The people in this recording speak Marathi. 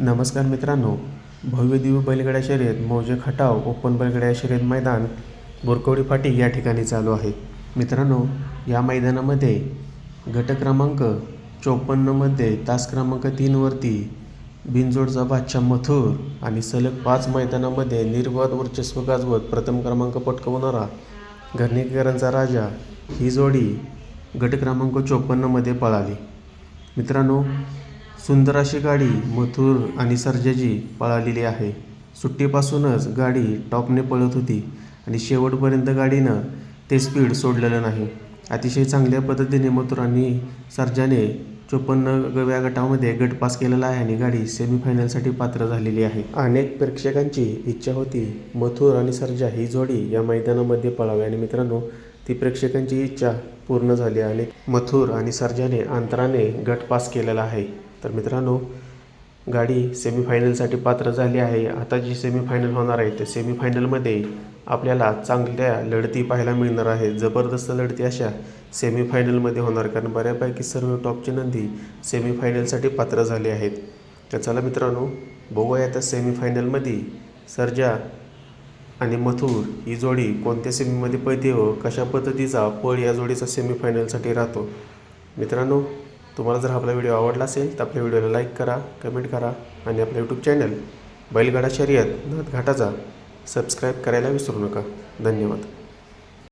नमस्कार मित्रांनो. भव्य दिव्य बैलगाड्या शर्यत मौजे खटाव ओपन बैलगाड्या शर्यत मैदान बोरकवडी फाटी या ठिकाणी चालू आहे. मित्रांनो या मैदानामध्ये गट क्रमांक चोपन्नमध्ये तास क्रमांक तीनवरती बिनजोडचा बादशाह मथुर आणि सलग पाच मैदानामध्ये निर्वाद वर्चस्व गाजवत प्रथम क्रमांक पटकवणारा घरणेकरांचा राजा ही जोडी गट क्रमांक चोपन्नमध्ये पळाली. मित्रांनो सुंदर अशी गाडी मथुर आणि सर्जाची पळालेली आहे. सुट्टीपासूनच गाडी टॉपने पळत होती आणि शेवटपर्यंत गाडीनं ते स्पीड सोडलेलं नाही. अतिशय चांगल्या पद्धतीने मथुर आणि सर्जाने चोपन्न गव्या गटामध्ये गट पास केलेला आहे आणि गाडी सेमीफायनलसाठी पात्र झालेली आहे. अनेक प्रेक्षकांची इच्छा होती मथुर आणि सर्जा ही जोडी या मैदानामध्ये पळावी आणि मित्रांनो ती प्रेक्षकांची इच्छा पूर्ण झाली आणि मथुर आणि सर्जाने अंतराने गट पास केलेला आहे. तर मित्रांनो गाडी सेमीफायनलसाठी पात्र झाली आहे. आता जी सेमीफायनल होणार आहे त्या सेमीफायनलमध्ये आपल्याला चांगल्या लढती पाहायला मिळणार आहे. जबरदस्त लढती अशा सेमीफायनलमध्ये होणार कारण बऱ्यापैकी सर्व टॉपची नंदी सेमीफायनलसाठी पात्र झाली आहेत. तर चला मित्रांनो बघूया आता सेमीफायनलमध्ये सर्जा आणि मथुर ही जोडी कोणत्या सेमीमध्ये पैते व कशा पद्धतीचा पळ या जोडीचा सेमीफायनलसाठी राहतो. मित्रांनो तुम्हाला जर आपला व्हिडिओ आवडला असेल तर आपल्या व्हिडिओला लाईक करा कमेंट करा आणि आपलं यूट्यूब चॅनल बैलगाडा शर्यत नाथ घाटाचा सबस्क्राईब करायला विसरू नका. धन्यवाद.